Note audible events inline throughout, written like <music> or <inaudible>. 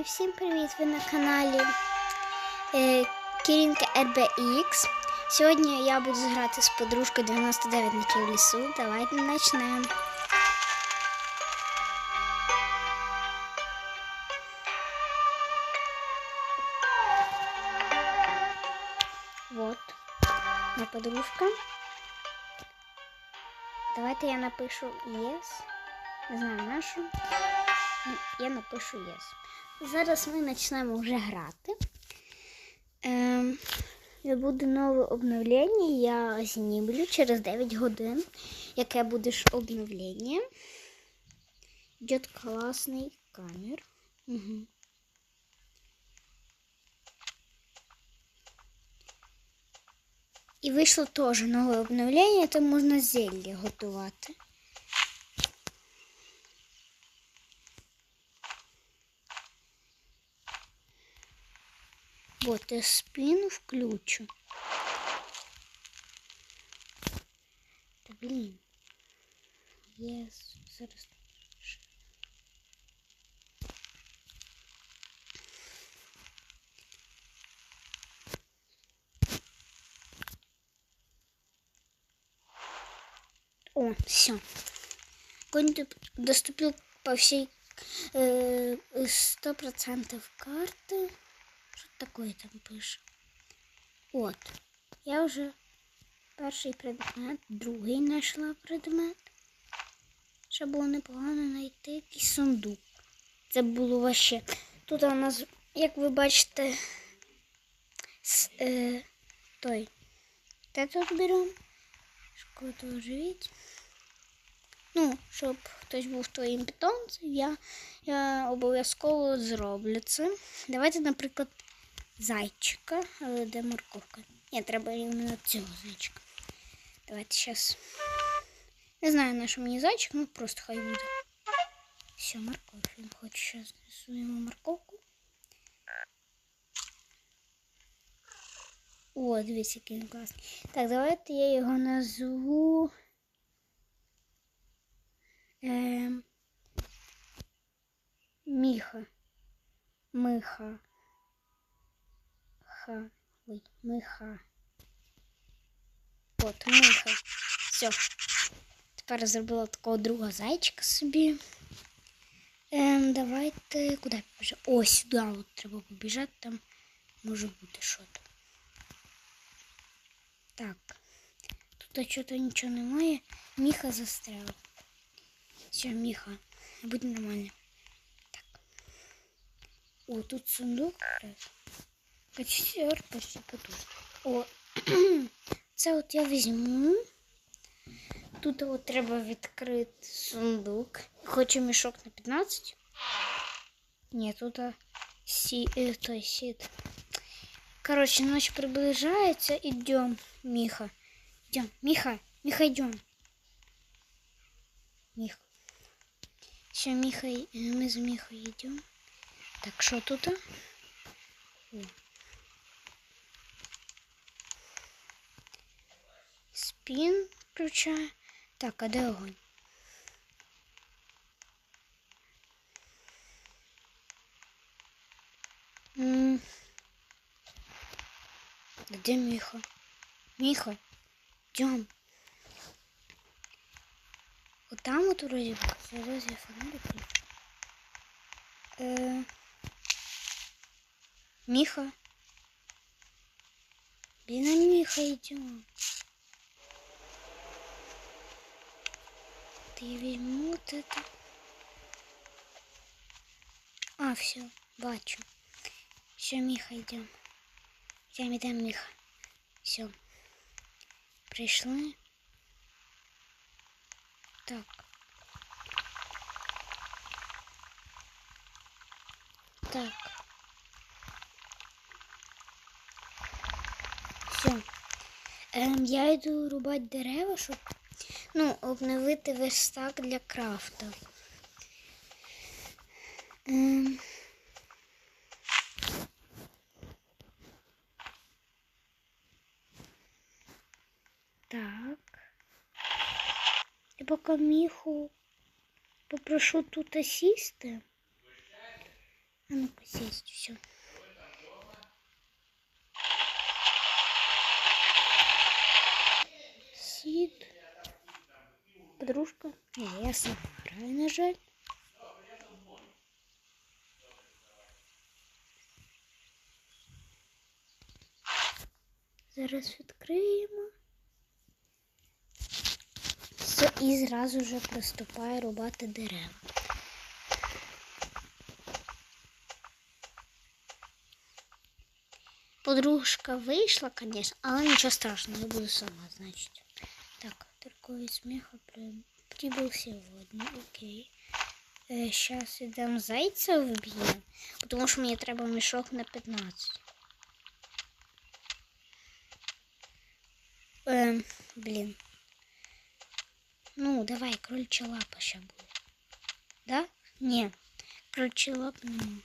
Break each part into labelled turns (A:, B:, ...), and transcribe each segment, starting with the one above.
A: Друзі, всім привіт! Ви на каналі е, Кірінка RBX. Сьогодні я буду грати з подружкою 99 днів в лісу. Давайте почнемо. Вот, моя подружка. Давайте я напишу yes. Не знаю нашу. Я напишу yes. Зараз ми почнемо вже грати. Ем, буде нове обновлення. Я знімлю через 9 годин. Яке буде обновлення. Йде класний камер. Угу. І вийшло теж нове обновлення, там можна зілля готувати. Вот я спину включу. Та блін. Єс, зараз. О, все. Конь доступил по всей сто процентов карты. Що там пише? От. Я вже перший предмет, другий знайшла предмет. Ще було непогано знайти якийсь сундук. Це було ваще. Тут у нас, як ви бачите, с, е, той. Те тут беремо. Шкоду оживіть. Ну, щоб хтось був твоїм питомцем, я, я обов'язково зроблю це. Давайте, наприклад, зайчика, але де морковка? Ні, треба іменно цього зайчика. Давайте зараз. Не знаю, на що мені зайчик, ну просто хай буде. Все, морковь. Він хоче зараз рисуємо морковку. О, дивіться, який він класний. Так, давайте я його назву. Ем... Міха. Миха. Ха. Ой, миха. От, миха. Все. Тепер зробила такого друга зайчика собі. Ем, давайте. Куди побіжати? О, сюди от треба побіжати, там може бути що то. Так. Тут чого-то нічого немає. Міха застряла. Все, Міха, будь нормально. Так. О, тут сундук. Кочер почти потужний. О, <clears throat> це от я візьму. Тут от треба відкрити сундук. Хочу мішок на 15. Ні, тут сі, э, той сіт. Короче, ночь приближается. Идем, Миха. Идем, Миха, Миха, идем. Миха. Все, Миха, мы с Михой идем. Так, что тут? О. Спин включаю. Так, а де огонь? М -м где Миха? Миха, идем. Вот там вот вроде бы. Зараз я фонарик включу. Э, Миха. Блин, Миха, идем. Ты возьму вот это. А, все, бачу. Все, Миха, идем. Идем, идем, Миха. Все. Пришли. Так. Так. Все. Ем, я йду рубати дерева, щоб ну, обновити верстак для крафта. Ем. Так. Я поки міху попрошу тут сісти. А ну посесть, все. Сид. Подружка. Не, я сама жаль. Зараз відкриємо. Все, і зразу вже приступає рубати дерева. Подружка вийшла, звісно, але нічого страшного, я буду сама, значить. Так, торговець сміха прибув сьогодні. Окей. Е, Зараз йдемо зайця вб'ємо, тому що мені треба мішок на 15. Ем, блін. Ну, давай, крольча лапа ще буде. Да? Ні, крольча лапа нема.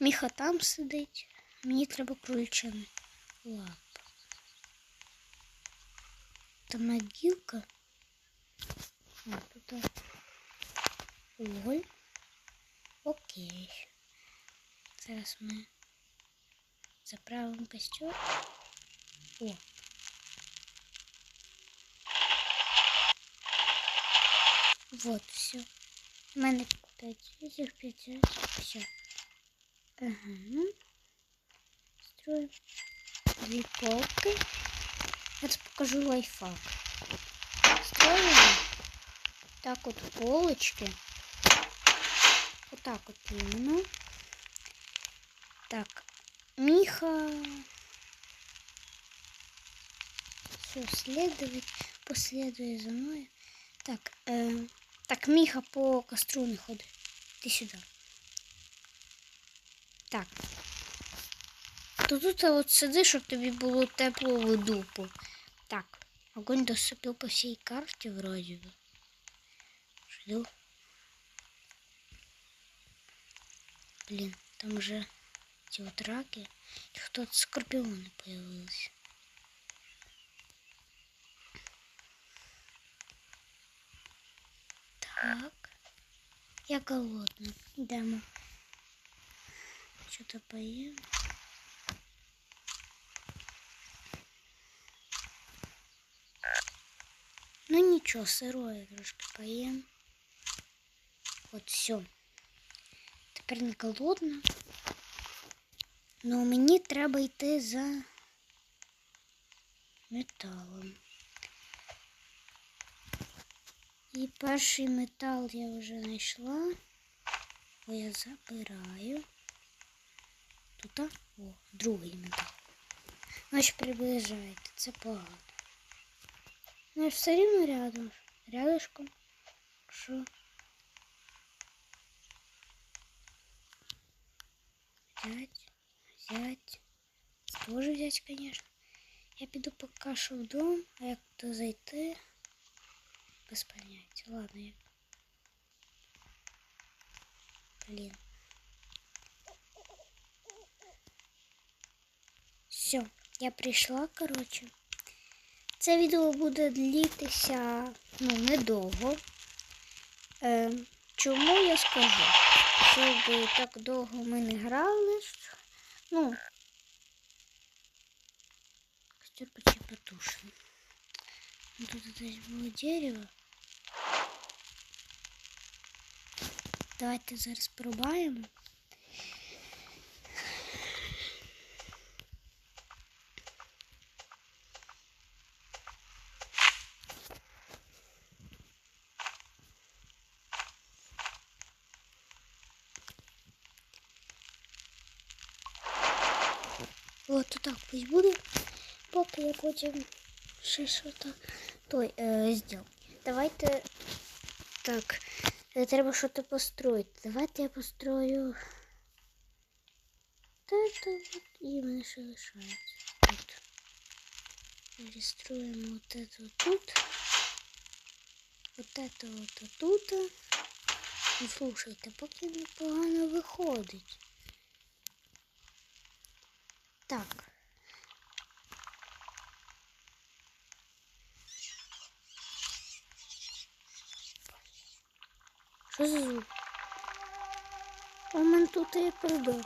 A: Міха там сидить. Мені треба крольчина лапа. Там могилка. А, тут уголь. Окей. Зараз ми заправимо костер. О, Вот, все. Мене 5 этих 5 все. Ага. Строим две полки. Сейчас покажу лайфхак. Строим так вот полочки. Вот так вот именно. Так, Миха. Все, следовать, последуй за мной. Так, э, так, Міха по костру не ходить. Ти сюди. Так. То тут от сиди, щоб тобі було тепло в дупу. Так, огонь досипів по всій карті вроді. Жду. Блін, там вже ці от раки. Хто-то скорпіони появилися. Так. Я голодна. Йдемо. Що-то поїм. Ну нічого, сирое трошки поїм. От все. Тепер не голодна. Ну мені треба йти за металом. І перший метал я вже знайшла. О, я забираю. Тут, а? о, другий метал. Значить приближаєте, це погано. Ну, я ж все рівно рядом. Рядышком. Що? Взять, взять. Тоже взять, конечно. Я піду поки що в дом, а як туди зайти? без поняття. Ладно, я. Блін. Все, я прийшла, коротше. Це відео буде длітися ну, недовго. Е, чому я скажу? Щоб так довго ми не грали. Ну, костер почти потушений. Тут десь було дерево. Давайте зараз порубаємо. От так пусть буде, поки я потім ще що то той е, зробив. Давайте так. Е, Треба щось построїти. Давайте я построю. Та-та, от і мене ще лишається. Тут. Реєструємо вот это вот тут. Вот это вот тут. Ну, слушайте, поки непогано виходить. Так. Що за звук? У мене тут тепер добре.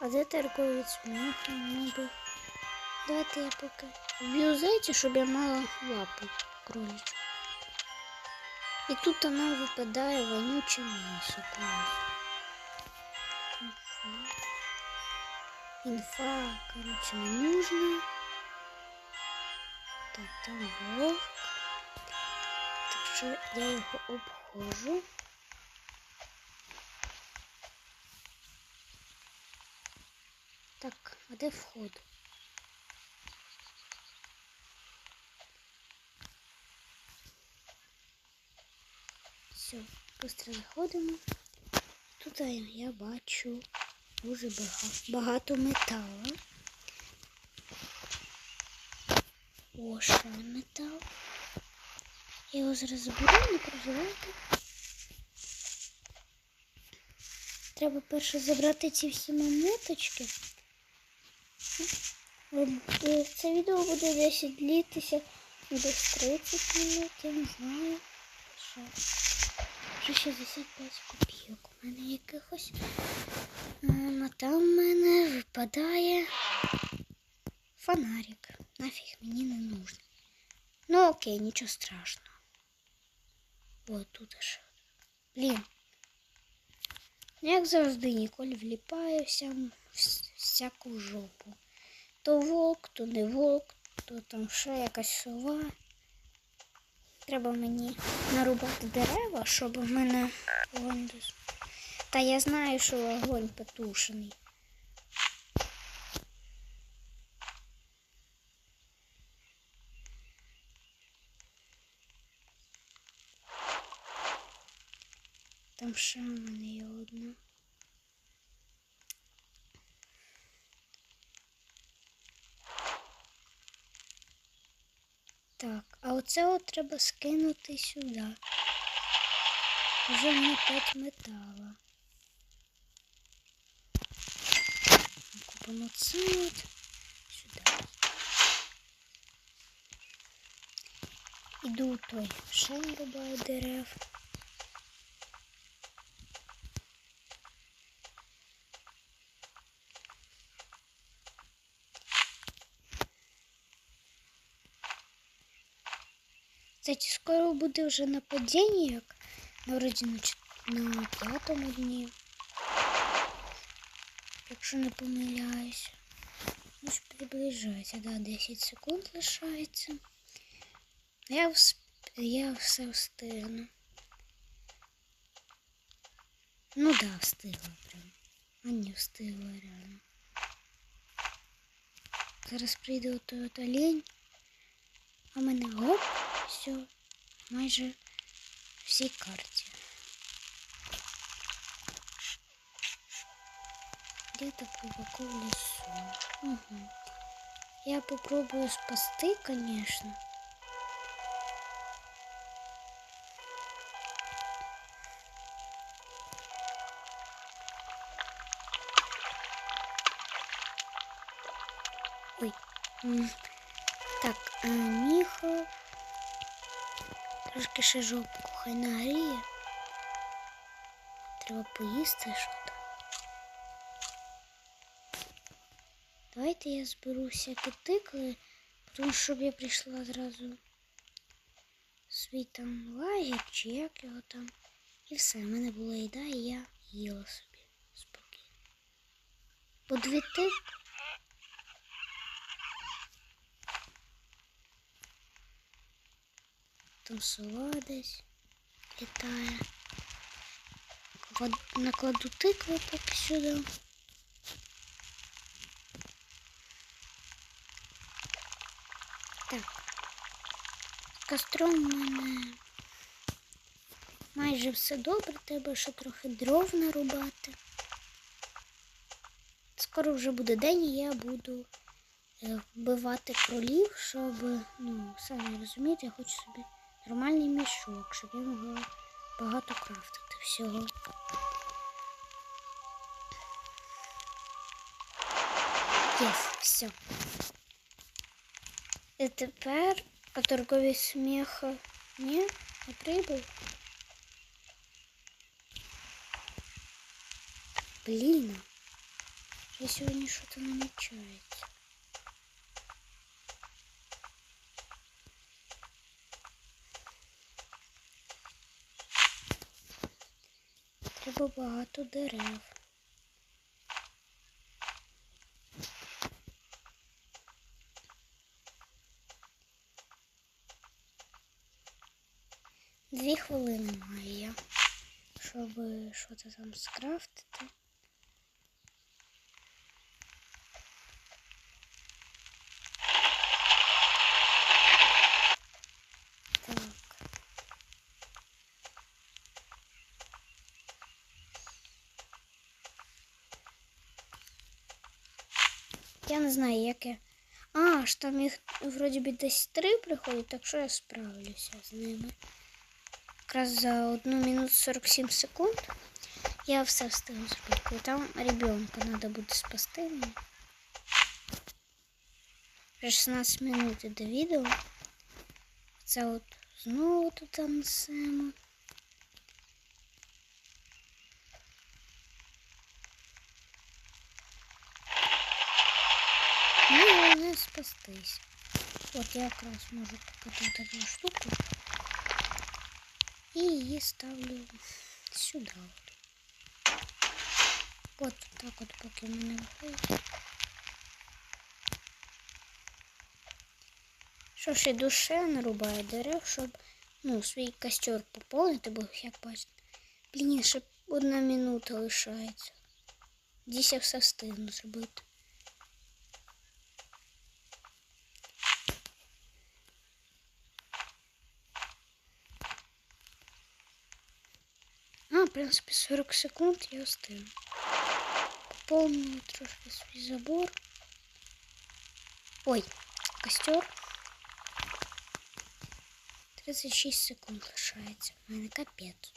A: А де торговець м'яхом ніби? Давайте я поки вб'ю зайця, щоб я мала лапу кроличу. І тут вона випадає вонюче м'ясо. Клас. Інфа. Короче, не нужна. Так, там вовк. Так що я його обходжу. Так, а де вход? Все, швидко заходимо. Тут я, бачу дуже багато, металу. О, ще метал. Я його зараз заберу, не переживайте. Треба перше забрати ці всі монеточки. Е, Це відео буде 10 длитися десь 30 минут, я не знаю. Що? Вже 65 копійок у мене якихось. Ем, А там в мене випадає фонарик. Нафіг мені не нужен. Ну окей, нічого страшного. О, тут аж. Блін. Ну, Як завжди, Ніколь вліпає вся, всяку жопу. То вовк, то не вовк, то там ще якась сова. Треба мені нарубати дерева, щоб в мене вогонь Та я знаю, що вогонь потушений. Там ще в мене є одна. Так, а оце от треба скинути сюди. Вже не 5 метала. Купимо це от сюди. Іду той шин рубаю дерев. Кстати, скоро буде вже нападіння, як на вроді на, п'ятому дні. Якщо не помиляюсь. Ну, приближається, да, 10 секунд лишається. Я, я все встигну. Ну да, встигла прям. А не встигла реально. Зараз прийде от олень. А мене гоп, все, майже всій карті. Где-то глубоко в лесу. Угу. Я попробую спасти, конечно. Ой. М. Так, а, Міха. Трошки ще жопку хай нагріє. Треба поїсти що там. Давайте я зберу всякі тикли, тому щоб я прийшла зразу свій там лагерь чи як його там. І все, в мене була їда, і я їла собі спокійно. По дві. Там сова десь літає. Накладу тикви поки сюди. Так. Костром в мене майже все добре, треба ще трохи дров нарубати. Скоро вже буде день, і я буду е, вбивати кролів, щоб, ну, самі розумієте, я хочу собі нормальний мішок, щоб я могла багато крафтити всього. Єс, все. І тепер А торговець сміха? Ні, не прибув. Блін. Я сьогодні щось намічається. Треба багато дерев. Дві хвилини маю я, щоб щось там скрафтити. Так. Я не знаю, як я. А, ж там їх вроді би десь три приходять, так що я справлюся з ними. Якраз за 1 минуту 47 секунд я все встигну зробити. І там ребенка треба буде спасти мені. 16 минут іде відео. Це от знову тут там Ну, головне спастись. От я якраз можу купити таку штуку. І її ставлю сюди. От, от так от поки в мене виходить. Що ж і душе нарубаю дерев, щоб ну, свій костер поповнити, бо як бачите. Блін, ще одна минута лишається. Десь я все встигну зробити. в принципі, 40 секунд я встигну. Поповнюю трошки свій забор. Ой, костер. 36 секунд лишається. У мене капець.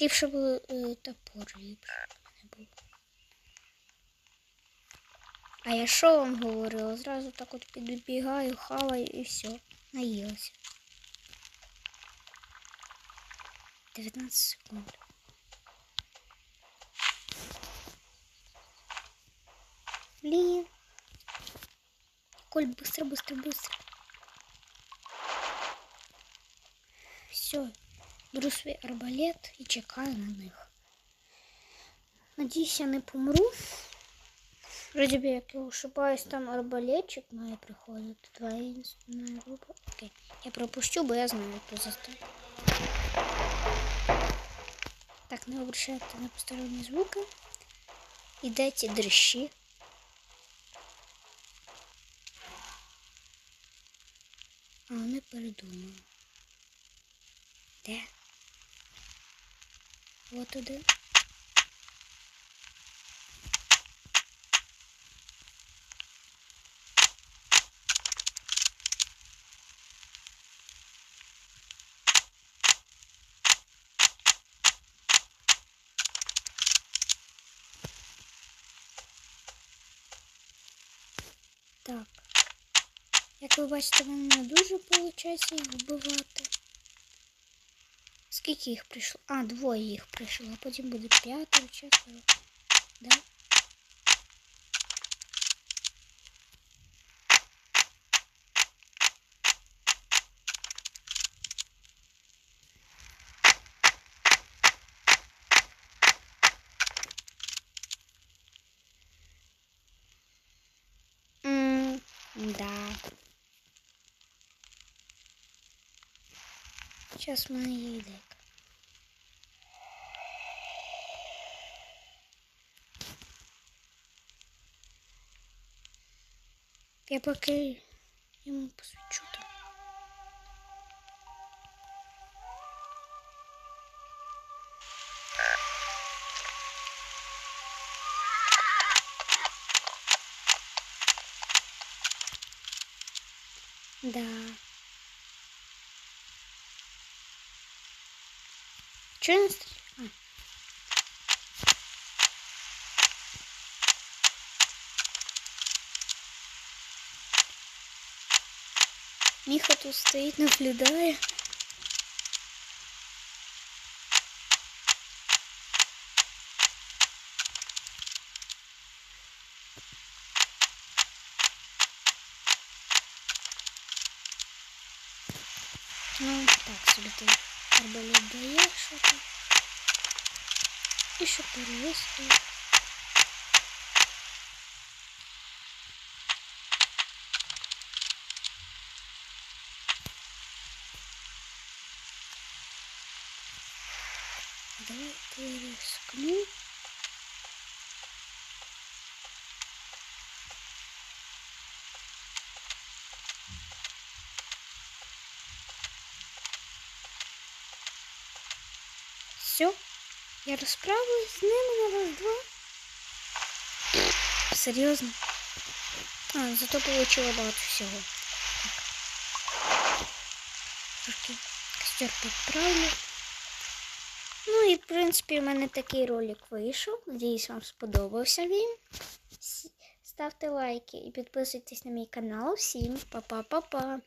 A: Ліпше було е, топор, ліпше в мене було. А я що вам говорила? Зразу так от підбігаю, хаваю і все. Наїлася. 19 секунд. Блин. Коль, быстро, быстро, быстро. Все. Беру свій арбалет і чекаю на них. Надіюсь, я не помру. Вроді би, як я ошибаюсь, там арбалетчик має приходити. Два на група. Окей. Я пропущу, бо я знаю, як то заставити. Так, не обращайте на посторонні звуки. І де ці дрищі? А вони передумали. Де? От один. Так. Як ви бачите, вони не дуже виходить їх вбивати. Скільки їх прийшло? А, двоє їх прийшло, а потім буде п'ятеро, четверо. Сейчас мы їде. Я поки йому посвічу там. Да. Че он стр- а. Міха тут стоїть, наблюдає. Ну, так собі ти арбалет дає, що там. І що перелистує. Давайте рискну. Все, я розправилась з ними на раз-два. Серйозно? А, зато получила багато всього. Трошки костер підправлю. Ну і в принципі в мене такий ролик вийшов. Надіюсь, вам сподобався він. Ставте лайки і підписуйтесь на мій канал. Всім па-па-па-па.